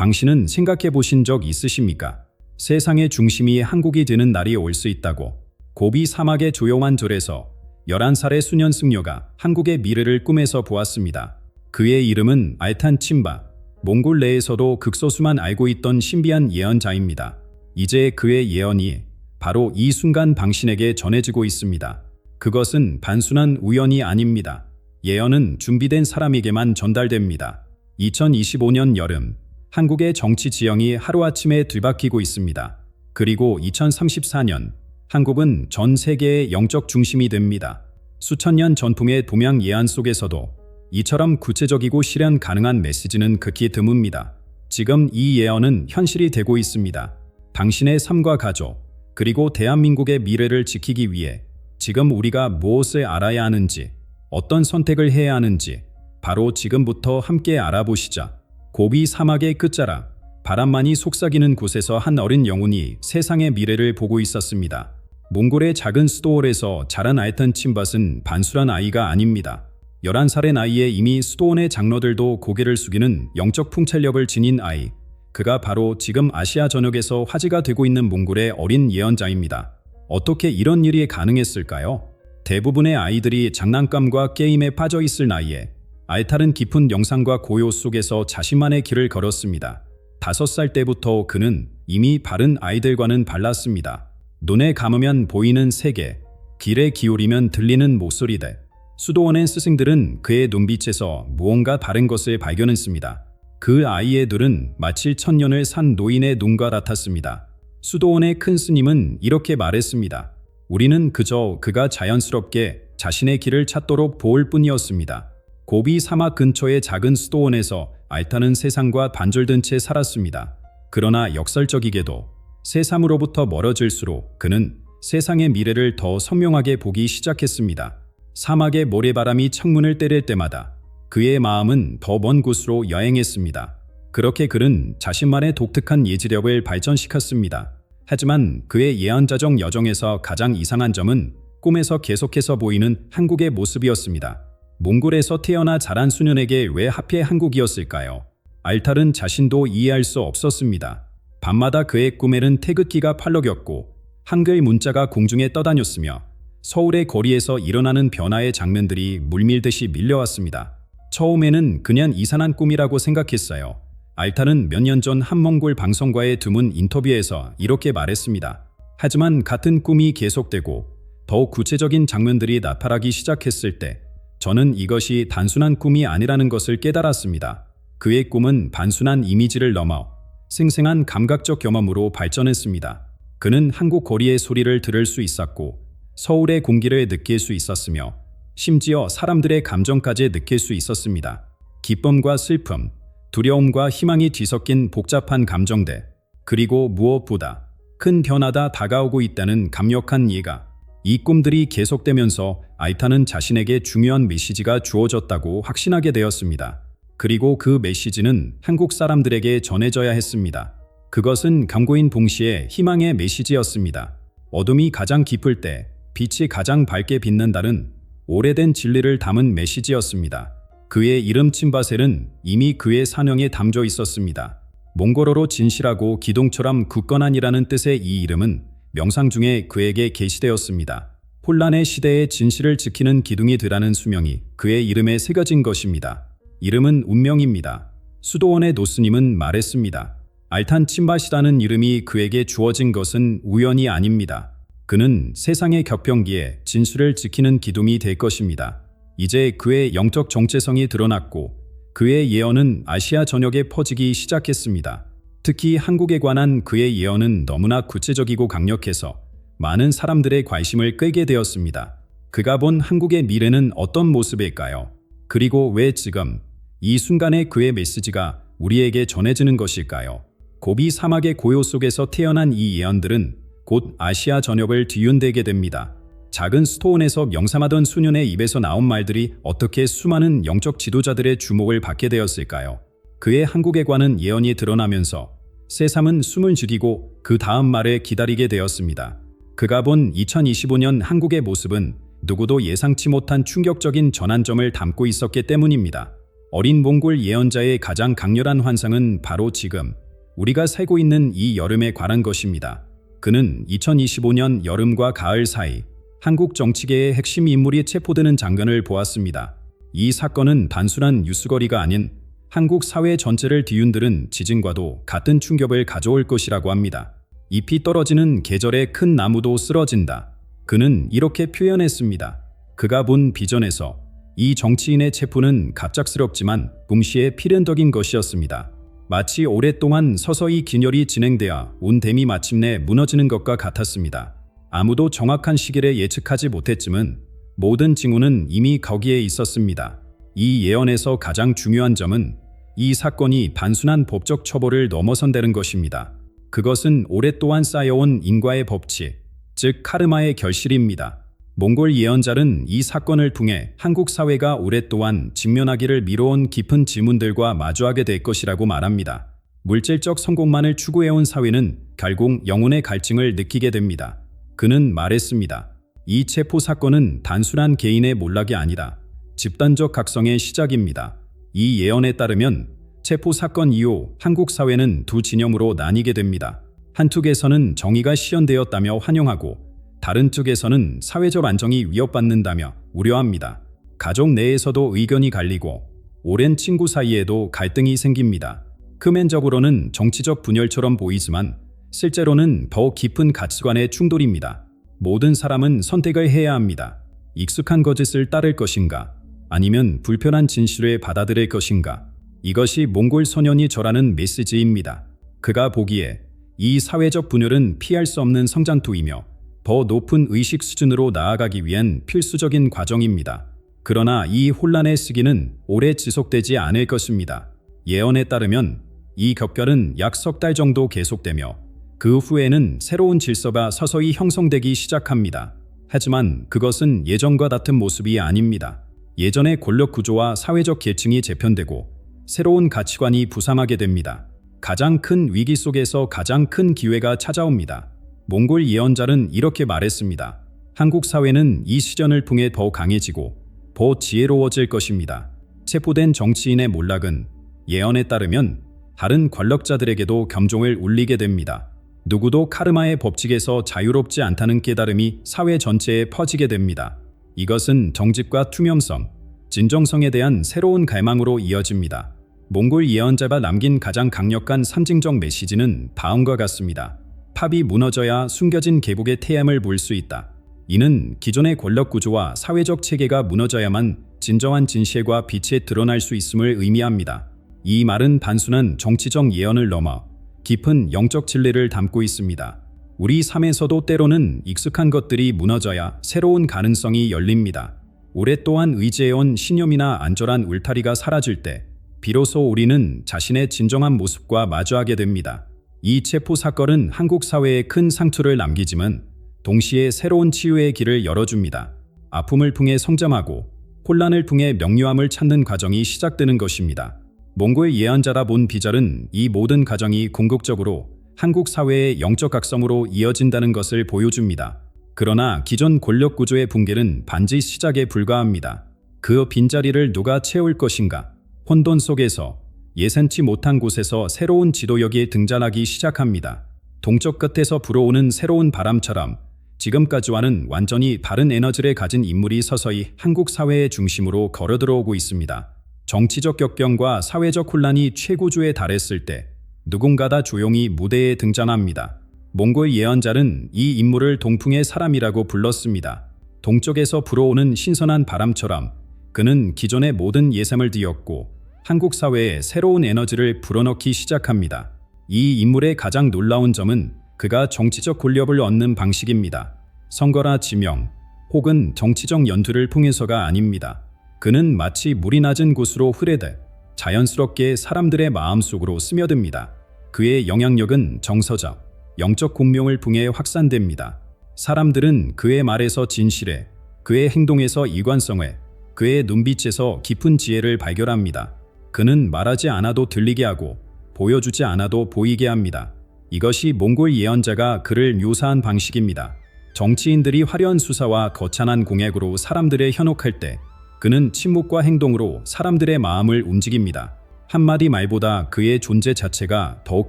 당신은 생각해 보신 적 있으십니까? 세상의 중심이 한국이 되는 날이 올 수 있다고. 고비 사막의 조용한 절에서 11살의 수년 승려가 한국의 미래를 꿈에서 보았습니다. 그의 이름은 알탄 침바. 몽골 내에서도 극소수만 알고 있던 신비한 예언자입니다. 이제 그의 예언이 바로 이 순간 당신에게 전해지고 있습니다. 그것은 단순한 우연이 아닙니다. 예언은 준비된 사람에게만 전달됩니다. 2025년 여름, 한국의 정치 지형이 하루아침에 뒤바뀌고 있습니다. 그리고 2034년, 한국은 전 세계의 영적 중심이 됩니다. 수천 년 전통의 동양 예언 속에서도 이처럼 구체적이고 실현 가능한 메시지는 극히 드뭅니다. 지금 이 예언은 현실이 되고 있습니다. 당신의 삶과 가족, 그리고 대한민국의 미래를 지키기 위해 지금 우리가 무엇을 알아야 하는지, 어떤 선택을 해야 하는지 바로 지금부터 함께 알아보시자. 고비 사막의 끝자락, 바람만이 속삭이는 곳에서 한 어린 영혼이 세상의 미래를 보고 있었습니다. 몽골의 작은 수도원에서 자란 알탄 침밭은 반수란 아이가 아닙니다. 11살의 나이에 이미 수도원의 장로들도 고개를 숙이는 영적 풍찰력을 지닌 아이. 그가 바로 지금 아시아 전역에서 화제가 되고 있는 몽골의 어린 예언자입니다. 어떻게 이런 일이 가능했을까요? 대부분의 아이들이 장난감과 게임에 빠져 있을 나이에 알탈은 깊은 영상과 고요 속에서 자신만의 길을 걸었습니다. 다섯 살 때부터 그는 이미 바른 아이들과는 달랐습니다. 눈에 감으면 보이는 세계, 길에 기울이면 들리는 목소리들. 수도원의 스승들은 그의 눈빛에서 무언가 다른 것을 발견했습니다. 그 아이의 눈은 마치 천년을 산 노인의 눈과 같았습니다. 수도원의 큰 스님은 이렇게 말했습니다. 우리는 그저 그가 자연스럽게 자신의 길을 찾도록 보을 뿐이었습니다. 고비 사막 근처의 작은 수도원에서 알타는 세상과 반절된 채 살았습니다. 그러나 역설적이게도 세상으로부터 멀어질수록 그는 세상의 미래를 더 선명하게 보기 시작했습니다. 사막의 모래바람이 창문을 때릴 때마다 그의 마음은 더 먼 곳으로 여행했습니다. 그렇게 그는 자신만의 독특한 예지력을 발전시켰습니다. 하지만 그의 예언자적 여정에서 가장 이상한 점은 꿈에서 계속해서 보이는 한국의 모습이었습니다. 몽골에서 태어나 자란 수년에게 왜 하필 한국이었을까요? 알탈은 자신도 이해할 수 없었습니다. 밤마다 그의 꿈에는 태극기가 팔럭였고 한글 문자가 공중에 떠다녔으며 서울의 거리에서 일어나는 변화의 장면들이 물밀듯이 밀려왔습니다. 처음에는 그냥 이상한 꿈이라고 생각했어요. 알탈은 몇 년 전 한몽골 방송과의 드문 인터뷰에서 이렇게 말했습니다. 하지만 같은 꿈이 계속되고 더욱 구체적인 장면들이 나타나기 시작했을 때 저는 이것이 단순한 꿈이 아니라는 것을 깨달았습니다. 그의 꿈은 단순한 이미지를 넘어 생생한 감각적 경험으로 발전했습니다. 그는 한국 거리의 소리를 들을 수 있었고 서울의 공기를 느낄 수 있었으며 심지어 사람들의 감정까지 느낄 수 있었습니다. 기쁨과 슬픔, 두려움과 희망이 뒤섞인 복잡한 감정들, 그리고 무엇보다 큰 변화가 다가오고 있다는 강력한 이해가 이 꿈들이 계속되면서 아이타는 자신에게 중요한 메시지가 주어졌다고 확신하게 되었습니다. 그리고 그 메시지는 한국 사람들에게 전해져야 했습니다. 그것은 강고인 동시에 희망의 메시지였습니다. 어둠이 가장 깊을 때 빛이 가장 밝게 빛난다는 오래된 진리를 담은 메시지였습니다. 그의 이름 침바셀은 이미 그의 사명에 담겨 있었습니다. 몽골어로 진실하고 기동처럼 굳건한이라는 뜻의 이 이름은 명상 중에 그에게 계시되었습니다. 혼란의 시대의 진실을 지키는 기둥이 되라는 수명이 그의 이름에 새겨진 것입니다. 이름은 운명입니다. 수도원의 노스님은 말했습니다. 알탄 침바시라는 이름이 그에게 주어진 것은 우연이 아닙니다. 그는 세상의 격변기에 진실을 지키는 기둥이 될 것입니다. 이제 그의 영적 정체성이 드러났고 그의 예언은 아시아 전역에 퍼지기 시작했습니다. 특히 한국에 관한 그의 예언은 너무나 구체적이고 강력해서 많은 사람들의 관심을 끌게 되었습니다. 그가 본 한국의 미래는 어떤 모습일까요? 그리고 왜 지금 이 순간에 그의 메시지가 우리에게 전해지는 것일까요? 고비 사막의 고요 속에서 태어난 이 예언들은 곧 아시아 전역을 뒤흔들게 됩니다. 작은 스토온에서 명상하던 수년의 입에서 나온 말들이 어떻게 수많은 영적 지도자들의 주목을 받게 되었을까요? 그의 한국에 관한 예언이 드러나면서 세상은 숨을 죽이고 그 다음 말에 기다리게 되었습니다. 그가 본 2025년 한국의 모습은 누구도 예상치 못한 충격적인 전환점을 담고 있었기 때문입니다. 어린 몽골 예언자의 가장 강렬한 환상은 바로 지금 우리가 살고 있는 이 여름에 관한 것입니다. 그는 2025년 여름과 가을 사이 한국 정치계의 핵심 인물이 체포되는 장면을 보았습니다. 이 사건은 단순한 뉴스거리가 아닌 한국 사회 전체를 뒤흔드는 지진과도 같은 충격을 가져올 것이라고 합니다. 잎이 떨어지는 계절에 큰 나무도 쓰러진다. 그는 이렇게 표현했습니다. 그가 본 비전에서 이 정치인의 체포는 갑작스럽지만 동시에 필연적인 것이었습니다. 마치 오랫동안 서서히 긴열이 진행되어 운댐이 마침내 무너지는 것과 같았습니다. 아무도 정확한 시기를 예측하지 못했지만 모든 징후는 이미 거기에 있었습니다. 이 예언에서 가장 중요한 점은 이 사건이 단순한 법적 처벌을 넘어선다는 것입니다. 그것은 오랫동안 쌓여온 인과의 법칙, 즉 카르마의 결실입니다. 몽골 예언자는 이 사건을 통해 한국 사회가 오랫동안 직면하기를 미뤄온 깊은 질문들과 마주하게 될 것이라고 말합니다. 물질적 성공만을 추구해온 사회는 결국 영혼의 갈증을 느끼게 됩니다. 그는 말했습니다. 이 체포 사건은 단순한 개인의 몰락이 아니라 집단적 각성의 시작입니다. 이 예언에 따르면 체포 사건 이후 한국 사회는 두 진영으로 나뉘게 됩니다. 한쪽에서는 정의가 실현되었다며 환영하고 다른 쪽에서는 사회적 안정이 위협받는다며 우려합니다. 가족 내에서도 의견이 갈리고 오랜 친구 사이에도 갈등이 생깁니다. 표면적으로는 정치적 분열처럼 보이지만 실제로는 더 깊은 가치관의 충돌입니다. 모든 사람은 선택을 해야 합니다. 익숙한 거짓을 따를 것인가? 아니면 불편한 진실을 받아들일 것인가? 이것이 몽골 소년이 절하는 메시지입니다. 그가 보기에 이 사회적 분열은 피할 수 없는 성장투이며 더 높은 의식 수준으로 나아가기 위한 필수적인 과정입니다. 그러나 이 혼란의 시기는 오래 지속되지 않을 것입니다. 예언에 따르면 이 격결은 약 석 달 정도 계속되며 그 후에는 새로운 질서가 서서히 형성되기 시작합니다. 하지만 그것은 예전과 같은 모습이 아닙니다. 예전의 권력 구조와 사회적 계층이 재편되고 새로운 가치관이 부상하게 됩니다. 가장 큰 위기 속에서 가장 큰 기회가 찾아옵니다. 몽골 예언자는 이렇게 말했습니다. 한국 사회는 이 시련을 통해 더 강해지고 더 지혜로워질 것입니다. 체포된 정치인의 몰락은 예언에 따르면 다른 권력자들에게도 겸종을 울리게 됩니다. 누구도 카르마의 법칙에서 자유롭지 않다는 깨달음이 사회 전체에 퍼지게 됩니다. 이것은 정직과 투명성, 진정성에 대한 새로운 갈망으로 이어집니다. 몽골 예언자가 남긴 가장 강력한 상징적 메시지는 다음과 같습니다. 탑이 무너져야 숨겨진 계곡의 태양을 볼 수 있다. 이는 기존의 권력 구조와 사회적 체계가 무너져야만 진정한 진실과 빛에 드러날 수 있음을 의미합니다. 이 말은 단순한 정치적 예언을 넘어 깊은 영적 진리를 담고 있습니다. 우리 삶에서도 때로는 익숙한 것들이 무너져야 새로운 가능성이 열립니다. 오랫동안 의지해온 신념이나 안전한 울타리가 사라질 때 비로소 우리는 자신의 진정한 모습과 마주하게 됩니다. 이 체포 사건은 한국 사회에 큰 상처를 남기지만 동시에 새로운 치유의 길을 열어줍니다. 아픔을 통해 성장하고 혼란을 통해 명료함을 찾는 과정이 시작되는 것입니다. 몽골 예언자라 본 비절은 이 모든 과정이 궁극적으로 한국 사회의 영적 각성으로 이어진다는 것을 보여줍니다. 그러나 기존 권력 구조의 붕괴는 반지 시작에 불과합니다. 그 빈자리를 누가 채울 것인가? 혼돈 속에서 예상치 못한 곳에서 새로운 지도역이 등장하기 시작합니다. 동쪽 끝에서 불어오는 새로운 바람처럼 지금까지와는 완전히 다른 에너지를 가진 인물이 서서히 한국 사회의 중심으로 걸어들어오고 있습니다. 정치적 격변과 사회적 혼란이 최고조에 달했을 때 누군가다 조용히 무대에 등장합니다. 몽골 예언자는 이 인물을 동풍의 사람이라고 불렀습니다. 동쪽에서 불어오는 신선한 바람처럼 그는 기존의 모든 예상을 뒤엎고 한국 사회에 새로운 에너지를 불어넣기 시작합니다. 이 인물의 가장 놀라운 점은 그가 정치적 권력을 얻는 방식입니다. 선거나 지명 혹은 정치적 연투를 통해서가 아닙니다. 그는 마치 물이 낮은 곳으로 흐르듯 자연스럽게 사람들의 마음속으로 스며듭니다. 그의 영향력은 정서적, 영적 공명을 통해 확산됩니다. 사람들은 그의 말에서 진실에, 그의 행동에서 이관성에, 그의 눈빛에서 깊은 지혜를 발견합니다. 그는 말하지 않아도 들리게 하고 보여주지 않아도 보이게 합니다. 이것이 몽골 예언자가 그를 묘사한 방식입니다. 정치인들이 화려한 수사와 거창한 공약으로 사람들을 현혹할 때 그는 침묵과 행동으로 사람들의 마음을 움직입니다. 한마디 말보다 그의 존재 자체가 더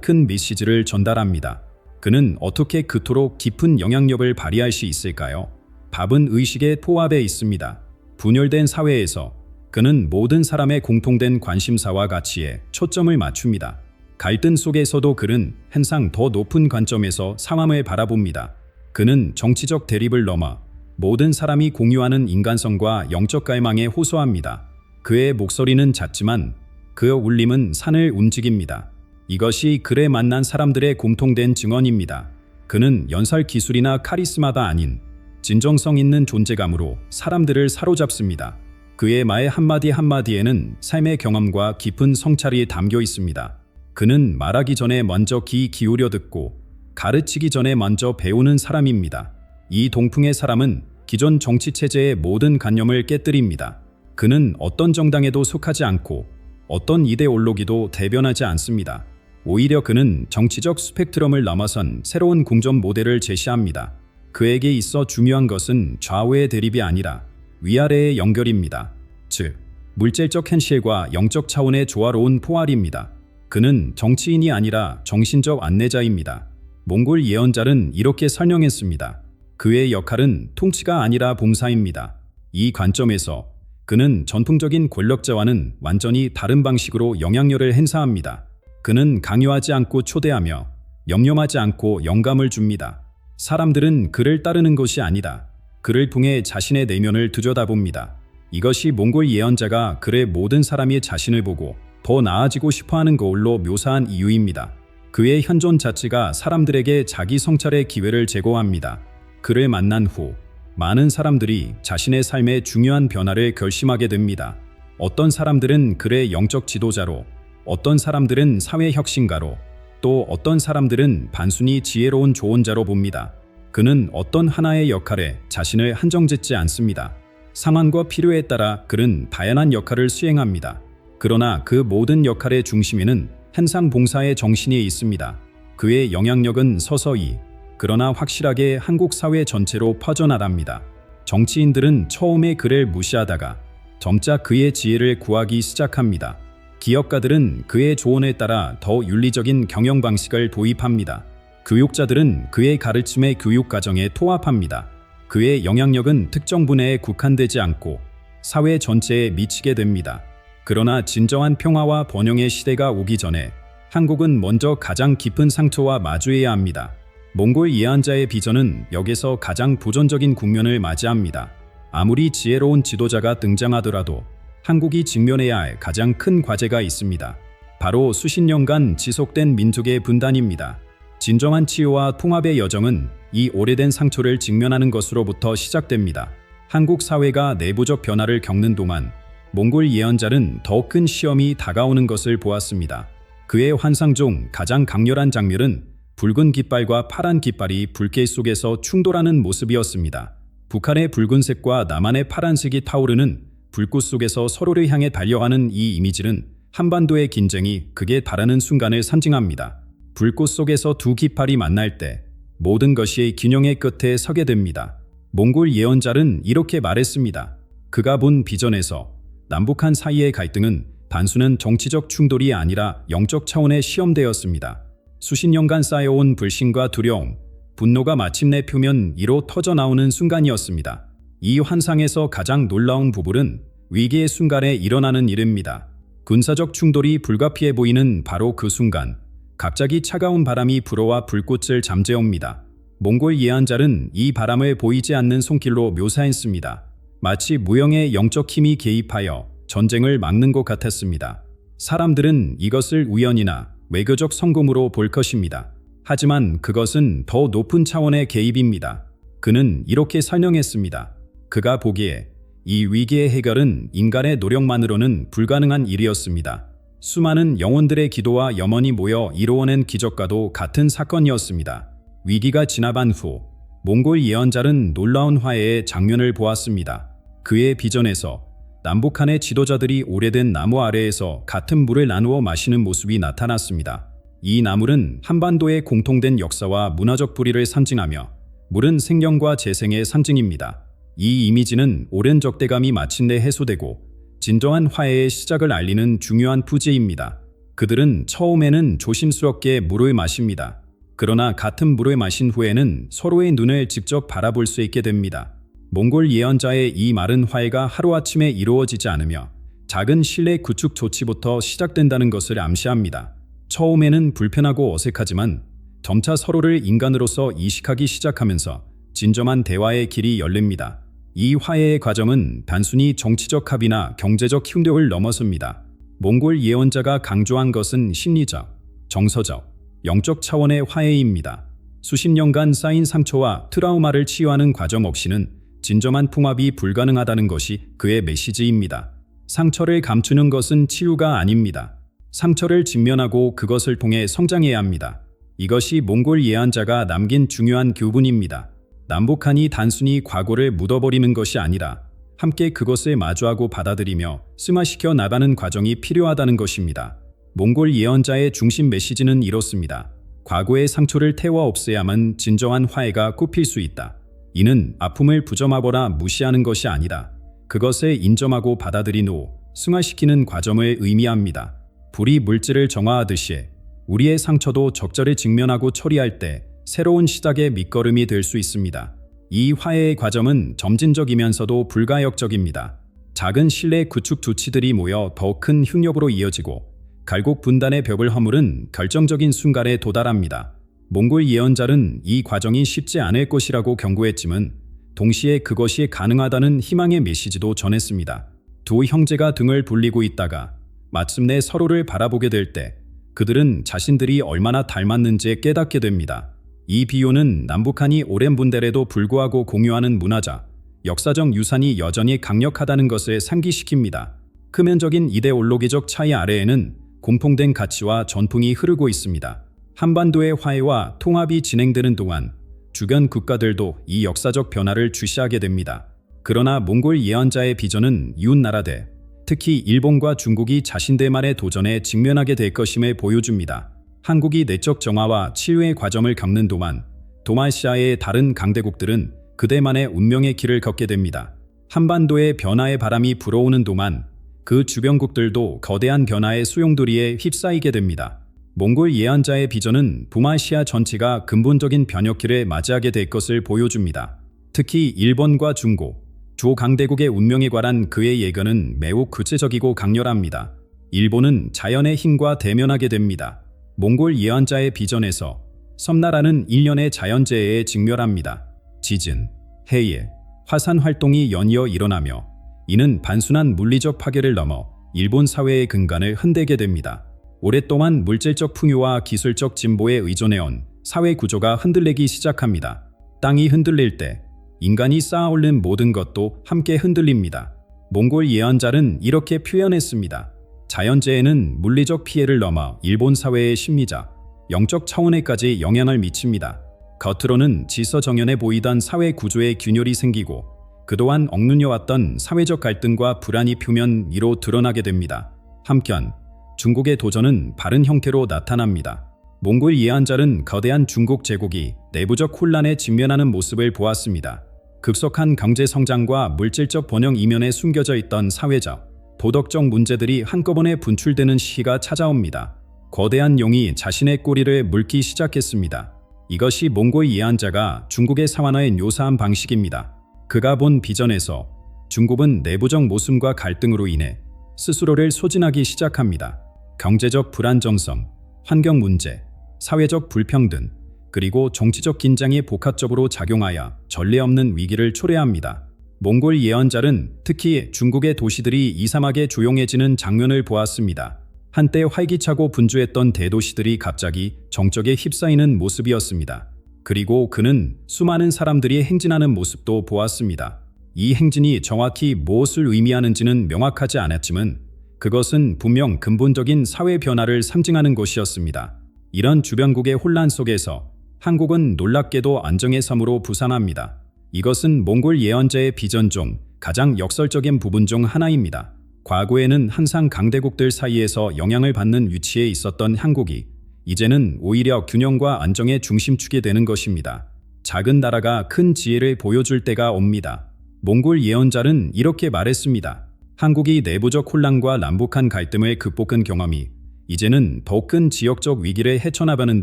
큰 메시지를 전달합니다. 그는 어떻게 그토록 깊은 영향력을 발휘할 수 있을까요? 밥은 의식의 포함에 있습니다. 분열된 사회에서 그는 모든 사람의 공통된 관심사와 가치에 초점을 맞춥니다. 갈등 속에서도 그는 항상 더 높은 관점에서 상황을 바라봅니다. 그는 정치적 대립을 넘어 모든 사람이 공유하는 인간성과 영적 갈망에 호소합니다. 그의 목소리는 작지만 그 울림은 산을 움직입니다. 이것이 그를 만난 사람들의 공통된 증언입니다. 그는 연설 기술이나 카리스마가 아닌 진정성 있는 존재감으로 사람들을 사로잡습니다. 그의 말 한마디 한마디에는 삶의 경험과 깊은 성찰이 담겨 있습니다. 그는 말하기 전에 먼저 귀 기울여 듣고 가르치기 전에 먼저 배우는 사람입니다. 이 동풍의 사람은 기존 정치 체제의 모든 관념을 깨뜨립니다. 그는 어떤 정당에도 속하지 않고 어떤 이데올로기도 대변하지 않습니다. 오히려 그는 정치적 스펙트럼을 넘어선 새로운 궁전 모델을 제시합니다. 그에게 있어 중요한 것은 좌우의 대립이 아니라 위아래의 연결입니다. 즉, 물질적 현실과 영적 차원의 조화로운 포괄입니다. 그는 정치인이 아니라 정신적 안내자입니다. 몽골 예언자는 이렇게 설명했습니다. 그의 역할은 통치가 아니라 봉사입니다. 이 관점에서 그는 전통적인 권력자와는 완전히 다른 방식으로 영향력을 행사합니다. 그는 강요하지 않고 초대하며 염려하지 않고 영감을 줍니다. 사람들은 그를 따르는 것이 아니다. 그를 통해 자신의 내면을 들여다봅니다. 이것이 몽골 예언자가 그의 모든 사람이 자신을 보고 더 나아지고 싶어하는 거울로 묘사한 이유입니다. 그의 현존 자체가 사람들에게 자기 성찰의 기회를 제공합니다. 그를 만난 후 많은 사람들이 자신의 삶에 중요한 변화를 결심하게 됩니다. 어떤 사람들은 그의 영적 지도자로, 어떤 사람들은 사회 혁신가로, 또 어떤 사람들은 단순히 지혜로운 조언자로 봅니다. 그는 어떤 하나의 역할에 자신을 한정짓지 않습니다. 상황과 필요에 따라 그는 다양한 역할을 수행합니다. 그러나 그 모든 역할의 중심에는 항상 봉사의 정신이 있습니다. 그의 영향력은 서서히 그러나 확실하게 한국 사회 전체로 퍼져나갑니다. 정치인들은 처음에 그를 무시하다가 점차 그의 지혜를 구하기 시작합니다. 기업가들은 그의 조언에 따라 더 윤리적인 경영 방식을 도입합니다. 교육자들은 그의 가르침의 교육 과정에 토합합니다. 그의 영향력은 특정 분야에 국한되지 않고 사회 전체에 미치게 됩니다. 그러나 진정한 평화와 번영의 시대가 오기 전에 한국은 먼저 가장 깊은 상처와 마주해야 합니다. 몽골 예언자의 비전은 여기서 가장 도전적인 국면을 맞이합니다. 아무리 지혜로운 지도자가 등장하더라도 한국이 직면해야 할 가장 큰 과제가 있습니다. 바로 수십 년간 지속된 민족의 분단입니다. 진정한 치유와 통합의 여정은 이 오래된 상처를 직면하는 것으로부터 시작됩니다. 한국 사회가 내부적 변화를 겪는 동안 몽골 예언자는 더 큰 시험이 다가오는 것을 보았습니다. 그의 환상 중 가장 강렬한 장면은 붉은 깃발과 파란 깃발이 불길 속에서 충돌하는 모습이었습니다. 북한의 붉은색과 남한의 파란색이 타오르는 불꽃 속에서 서로를 향해 달려가는 이 이미지는 한반도의 긴장이 극에 달하는 순간을 상징합니다. 불꽃 속에서 두 깃발이 만날 때 모든 것이 균형의 끝에 서게 됩니다. 몽골 예언자는 이렇게 말했습니다. 그가 본 비전에서 남북한 사이의 갈등은 단순한 정치적 충돌이 아니라 영적 차원의 시험되었습니다. 수십 년간 쌓여온 불신과 두려움, 분노가 마침내 표면 위로 터져 나오는 순간이었습니다. 이 환상에서 가장 놀라운 부분은 위기의 순간에 일어나는 일입니다. 군사적 충돌이 불가피해 보이는 바로 그 순간, 갑자기 차가운 바람이 불어와 불꽃을 잠재웁니다. 몽골 예언자는 이 바람을 보이지 않는 손길로 묘사했습니다. 마치 무형의 영적 힘이 개입하여 전쟁을 막는 것 같았습니다. 사람들은 이것을 우연이나 외교적 성공으로 볼 것입니다. 하지만 그것은 더 높은 차원의 개입입니다. 그는 이렇게 설명했습니다. 그가 보기에 이 위기의 해결은 인간의 노력만으로는 불가능한 일이었습니다. 수많은 영혼들의 기도와 염원이 모여 이루어낸 기적과도 같은 사건이었습니다. 위기가 지나간 후 몽골 예언자는 놀라운 화해의 장면을 보았습니다. 그의 비전에서 남북한의 지도자들이 오래된 나무 아래에서 같은 물을 나누어 마시는 모습이 나타났습니다. 이 나물은 한반도의 공통된 역사와 문화적 뿌리를 상징하며 물은 생명과 재생의 상징입니다. 이 이미지는 오랜 적대감이 마침내 해소되고 진정한 화해의 시작을 알리는 중요한 부제입니다. 그들은 처음에는 조심스럽게 물을 마십니다. 그러나 같은 물을 마신 후에는 서로의 눈을 직접 바라볼 수 있게 됩니다. 몽골 예언자의 이 말은 화해가 하루아침에 이루어지지 않으며 작은 신뢰 구축 조치부터 시작된다는 것을 암시합니다. 처음에는 불편하고 어색하지만 점차 서로를 인간으로서 이식하기 시작하면서 진정한 대화의 길이 열립니다. 이 화해의 과정은 단순히 정치적 합의나 경제적 힘력을 넘어섭니다. 몽골 예언자가 강조한 것은 심리적, 정서적, 영적 차원의 화해입니다. 수십 년간 쌓인 상처와 트라우마를 치유하는 과정 없이는 진정한 풍합이 불가능하다는 것이 그의 메시지입니다. 상처를 감추는 것은 치유가 아닙니다. 상처를 직면하고 그것을 통해 성장해야 합니다. 이것이 몽골 예언자가 남긴 중요한 교훈입니다. 남북한이 단순히 과거를 묻어버리는 것이 아니라 함께 그것을 마주하고 받아들이며 승화시켜 나가는 과정이 필요하다는 것입니다. 몽골 예언자의 중심 메시지는 이렇습니다. 과거의 상처를 태워 없애야만 진정한 화해가 굽힐 수 있다. 이는 아픔을 부정하거나 무시하는 것이 아니라 그것을 인정하고 받아들인 후 승화시키는 과정을 의미합니다. 불이 물질을 정화하듯이 우리의 상처도 적절히 직면하고 처리할 때 새로운 시작의 밑거름이 될 수 있습니다. 이 화해의 과정은 점진적이면서도 불가역적입니다. 작은 신뢰 구축 조치들이 모여 더 큰 흉력으로 이어지고 결국 분단의 벽을 허물은 결정적인 순간에 도달합니다. 몽골 예언자는 이 과정이 쉽지 않을 것이라고 경고했지만 동시에 그것이 가능하다는 희망의 메시지도 전했습니다. 두 형제가 등을 돌리고 있다가 마침내 서로를 바라보게 될 때 그들은 자신들이 얼마나 닮았는지 깨닫게 됩니다. 이 비유는 남북한이 오랜 분대에도 불구하고 공유하는 문화자, 역사적 유산이 여전히 강력하다는 것을 상기시킵니다. 크면적인 이데올로기적 차이 아래에는 공통된 가치와 전풍이 흐르고 있습니다. 한반도의 화해와 통합이 진행되는 동안 주변 국가들도 이 역사적 변화를 주시하게 됩니다. 그러나 몽골 예언자의 비전은 이웃 나라들, 특히 일본과 중국이 자신들만의 도전에 직면하게 될 것임을 보여줍니다. 한국이 내적 정화와 치유의 과정을 겪는 동안 도마시아의 다른 강대국들은 그대만의 운명의 길을 걷게 됩니다. 한반도의 변화의 바람이 불어오는 동안 그 주변국들도 거대한 변화의 수용돌이에 휩싸이게 됩니다. 몽골 예언자의 비전은 북아시아 전체가 근본적인 변혁기를 맞이하게 될 것을 보여줍니다. 특히 일본과 중국, 조 강대국의 운명에 관한 그의 예견은 매우 구체적이고 강렬합니다. 일본은 자연의 힘과 대면하게 됩니다. 몽골 예언자의 비전에서 섬나라는 일련의 자연재해에 직면합니다. 지진, 해일, 화산 활동이 연이어 일어나며 이는 단순한 물리적 파괴를 넘어 일본 사회의 근간을 흔들게 됩니다. 오랫동안 물질적 풍요와 기술적 진보에 의존해온 사회 구조가 흔들리기 시작합니다. 땅이 흔들릴 때 인간이 쌓아올린 모든 것도 함께 흔들립니다. 몽골 예언자는 이렇게 표현했습니다. 자연재해는 물리적 피해를 넘어 일본 사회의 심리적, 영적 차원에까지 영향을 미칩니다. 겉으로는 지서정연해 보이던 사회 구조의 균열이 생기고 그동안 억눌려왔던 사회적 갈등과 불안이 표면 위로 드러나게 됩니다. 한편 중국의 도전은 바른 형태로 나타납니다. 몽골 예언자는 거대한 중국 제국이 내부적 혼란에 직면하는 모습을 보았습니다. 급속한 경제 성장과 물질적 번영 이면에 숨겨져 있던 사회적, 도덕적 문제들이 한꺼번에 분출되는 시기가 찾아옵니다. 거대한 용이 자신의 꼬리를 물기 시작했습니다. 이것이 몽골 예언자가 중국의 사완화에 묘사한 방식입니다. 그가 본 비전에서 중국은 내부적 모순과 갈등으로 인해 스스로를 소진하기 시작합니다. 경제적 불안정성, 환경 문제, 사회적 불평등, 그리고 정치적 긴장이 복합적으로 작용하여 전례 없는 위기를 초래합니다. 몽골 예언자는 특히 중국의 도시들이 이상하게 조용해지는 장면을 보았습니다. 한때 활기차고 분주했던 대도시들이 갑자기 정적에 휩싸이는 모습이었습니다. 그리고 그는 수많은 사람들이 행진하는 모습도 보았습니다. 이 행진이 정확히 무엇을 의미하는지는 명확하지 않았지만 그것은 분명 근본적인 사회 변화를 상징하는 것이었습니다. 이런 주변국의 혼란 속에서 한국은 놀랍게도 안정의 섬으로 부상합니다. 이것은 몽골 예언자의 비전 중 가장 역설적인 부분 중 하나입니다. 과거에는 항상 강대국들 사이에서 영향을 받는 위치에 있었던 한국이 이제는 오히려 균형과 안정의 중심축이 되는 것입니다. 작은 나라가 큰 지혜를 보여줄 때가 옵니다. 몽골 예언자는 이렇게 말했습니다. 한국이 내부적 혼란과 남북한 갈등을 극복한 경험이 이제는 더 큰 지역적 위기를 헤쳐나가는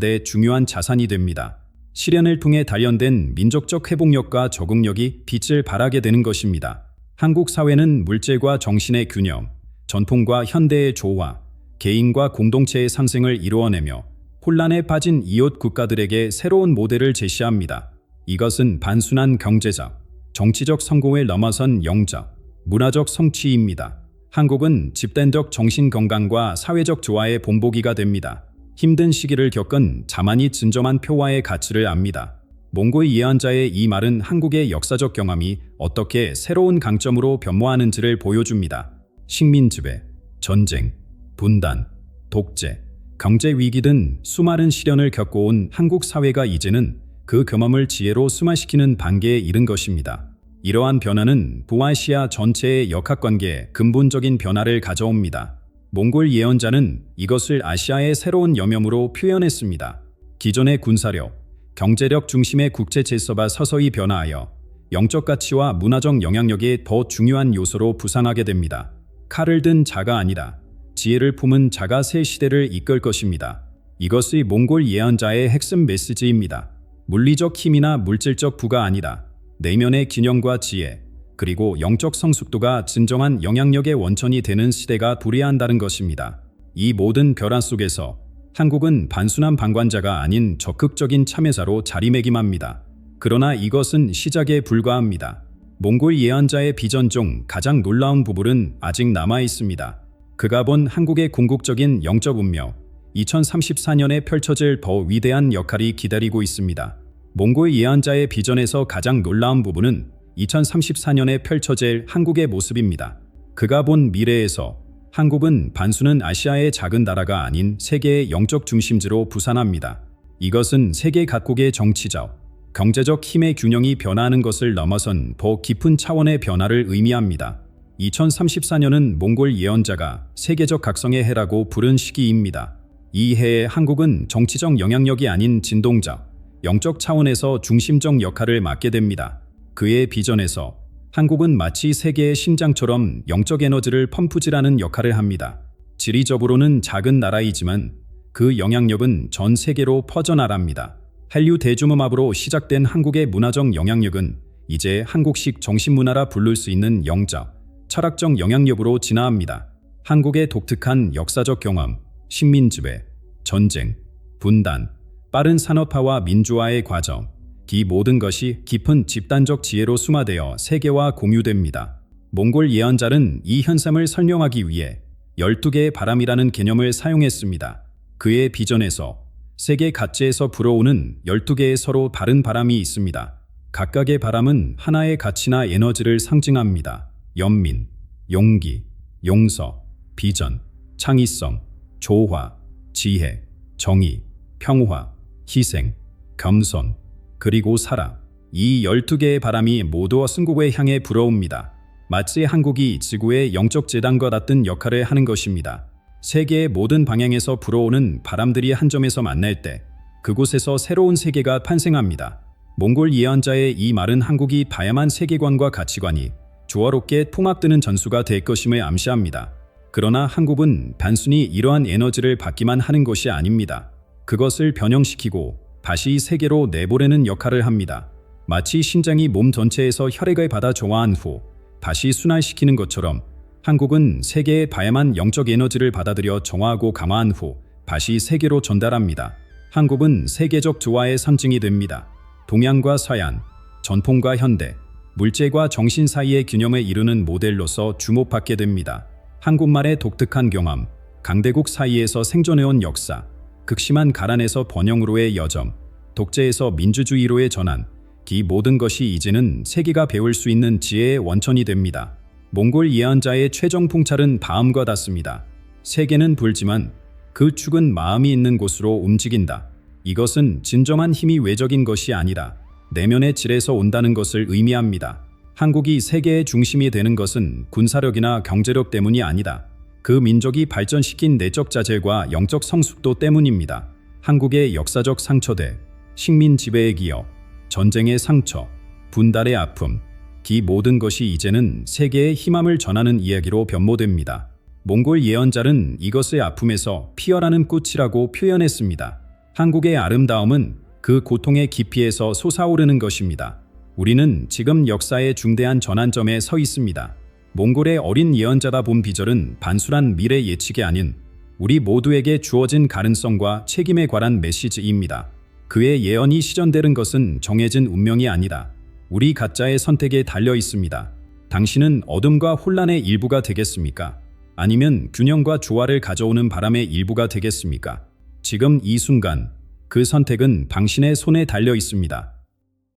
데 중요한 자산이 됩니다. 시련을 통해 단련된 민족적 회복력과 적응력이 빛을 발하게 되는 것입니다. 한국 사회는 물질과 정신의 균형, 전통과 현대의 조화, 개인과 공동체의 상생을 이루어내며 혼란에 빠진 이웃 국가들에게 새로운 모델을 제시합니다. 이것은 단순한 경제적, 정치적 성공을 넘어선 영적, 문화적 성취입니다. 한국은 집단적 정신 건강과 사회적 조화의 본보기가 됩니다. 힘든 시기를 겪은 자만이 진정한 표화의 가치를 압니다. 몽골 예언자의 이 말은 한국의 역사적 경험이 어떻게 새로운 강점으로 변모하는지를 보여줍니다. 식민 지배, 전쟁, 분단, 독재, 경제 위기 등 수많은 시련을 겪어온 한국 사회가 이제는 그 경험을 지혜로 승화시키는 단계에 이른 것입니다. 이러한 변화는 부아시아 전체의 역학관계에 근본적인 변화를 가져옵니다. 몽골 예언자는 이것을 아시아의 새로운 여명으로 표현했습니다. 기존의 군사력, 경제력 중심의 국제 질서가 서서히 변화하여 영적 가치와 문화적 영향력이 더 중요한 요소로 부상하게 됩니다. 칼을 든 자가 아니라 지혜를 품은 자가 새 시대를 이끌 것입니다. 이것이 몽골 예언자의 핵심 메시지입니다. 물리적 힘이나 물질적 부가 아니라 내면의 균형과 지혜, 그리고 영적 성숙도가 진정한 영향력의 원천이 되는 시대가 도래한다는 것입니다. 이 모든 변화 속에서 한국은 단순한 방관자가 아닌 적극적인 참여자로 자리매김합니다. 그러나 이것은 시작에 불과합니다. 몽골 예언자의 비전 중 가장 놀라운 부분은 아직 남아 있습니다. 그가 본 한국의 궁극적인 영적 운명, 2034년에 펼쳐질 더 위대한 역할이 기다리고 있습니다. 몽골 예언자의 비전에서 가장 놀라운 부분은 2034년에 펼쳐질 한국의 모습입니다. 그가 본 미래에서 한국은 반수는 아시아의 작은 나라가 아닌 세계의 영적 중심지로 부산합니다. 이것은 세계 각국의 정치적, 경제적 힘의 균형이 변화하는 것을 넘어선 더 깊은 차원의 변화를 의미합니다. 2034년은 몽골 예언자가 세계적 각성의 해라고 부른 시기입니다. 이 해에 한국은 정치적 영향력이 아닌 진동적, 영적 차원에서 중심적 역할을 맡게 됩니다. 그의 비전에서 한국은 마치 세계의 심장처럼 영적 에너지를 펌프질하는 역할을 합니다. 지리적으로는 작은 나라이지만 그 영향력은 전 세계로 퍼져나갑니다. 한류 대중음악으로 시작된 한국의 문화적 영향력은 이제 한국식 정신문화라 부를 수 있는 영적, 철학적 영향력으로 진화합니다. 한국의 독특한 역사적 경험, 식민지배, 전쟁, 분단, 빠른 산업화와 민주화의 과정, 이 모든 것이 깊은 집단적 지혜로 수마되어 세계와 공유됩니다. 몽골 예언자는 이 현상을 설명하기 위해 12개의 바람이라는 개념을 사용했습니다. 그의 비전에서 세계 가치에서 불어오는 12개의 서로 다른 바람이 있습니다. 각각의 바람은 하나의 가치나 에너지를 상징합니다. 연민, 용기, 용서, 비전, 창의성, 조화, 지혜, 정의, 평화, 희생, 겸손, 그리고 사랑. 이 12개의 바람이 모두 승국을 향해 불어옵니다. 마치 한국이 지구의 영적 재단과 같은 역할을 하는 것입니다. 세계의 모든 방향에서 불어오는 바람들이 한 점에서 만날 때 그곳에서 새로운 세계가 탄생합니다. 몽골 예언자의 이 말은 한국이 다양한 세계관과 가치관이 조화롭게 통합되는 전수가 될 것임을 암시합니다. 그러나 한국은 단순히 이러한 에너지를 받기만 하는 것이 아닙니다. 그것을 변형시키고 다시 세계로 내보내는 역할을 합니다. 마치 신장이 몸 전체에서 혈액을 받아 정화한 후 다시 순환시키는 것처럼 한국은 세계의 다양한 영적 에너지를 받아들여 정화하고 감화한 후 다시 세계로 전달합니다. 한국은 세계적 조화의 상징이 됩니다. 동양과 서양, 전통과 현대, 물질과 정신 사이의 균형을 이루는 모델로서 주목받게 됩니다. 한국말의 독특한 경험, 강대국 사이에서 생존해온 역사, 극심한 가란에서 번영으로의 여정, 독재에서 민주주의로의 전환, 이 모든 것이 이제는 세계가 배울 수 있는 지혜의 원천이 됩니다. 몽골 예언자의 최종 풍찰은 다음과 같습니다. 세계는 불지만 그 축은 마음이 있는 곳으로 움직인다. 이것은 진정한 힘이 외적인 것이 아니라 내면의 질에서 온다는 것을 의미합니다. 한국이 세계의 중심이 되는 것은 군사력이나 경제력 때문이 아니다. 그 민족이 발전시킨 내적 자질과 영적 성숙도 때문입니다. 한국의 역사적 상처대, 식민 지배의 기여, 전쟁의 상처, 분달의 아픔, 기 모든 것이 이제는 세계의 희망을 전하는 이야기로 변모됩니다. 몽골 예언자는 이것의 아픔에서 피어나는 꽃이라고 표현했습니다. 한국의 아름다움은 그 고통의 깊이에서 솟아오르는 것입니다. 우리는 지금 역사의 중대한 전환점에 서 있습니다. 몽골의 어린 예언자다 본 비절은 반술한 미래 예측이 아닌 우리 모두에게 주어진 가능성과 책임에 관한 메시지입니다. 그의 예언이 시전되는 것은 정해진 운명이 아니다. 우리 가짜의 선택에 달려 있습니다. 당신은 어둠과 혼란의 일부가 되겠습니까? 아니면 균형과 조화를 가져오는 바람의 일부가 되겠습니까? 지금 이 순간 그 선택은 당신의 손에 달려 있습니다.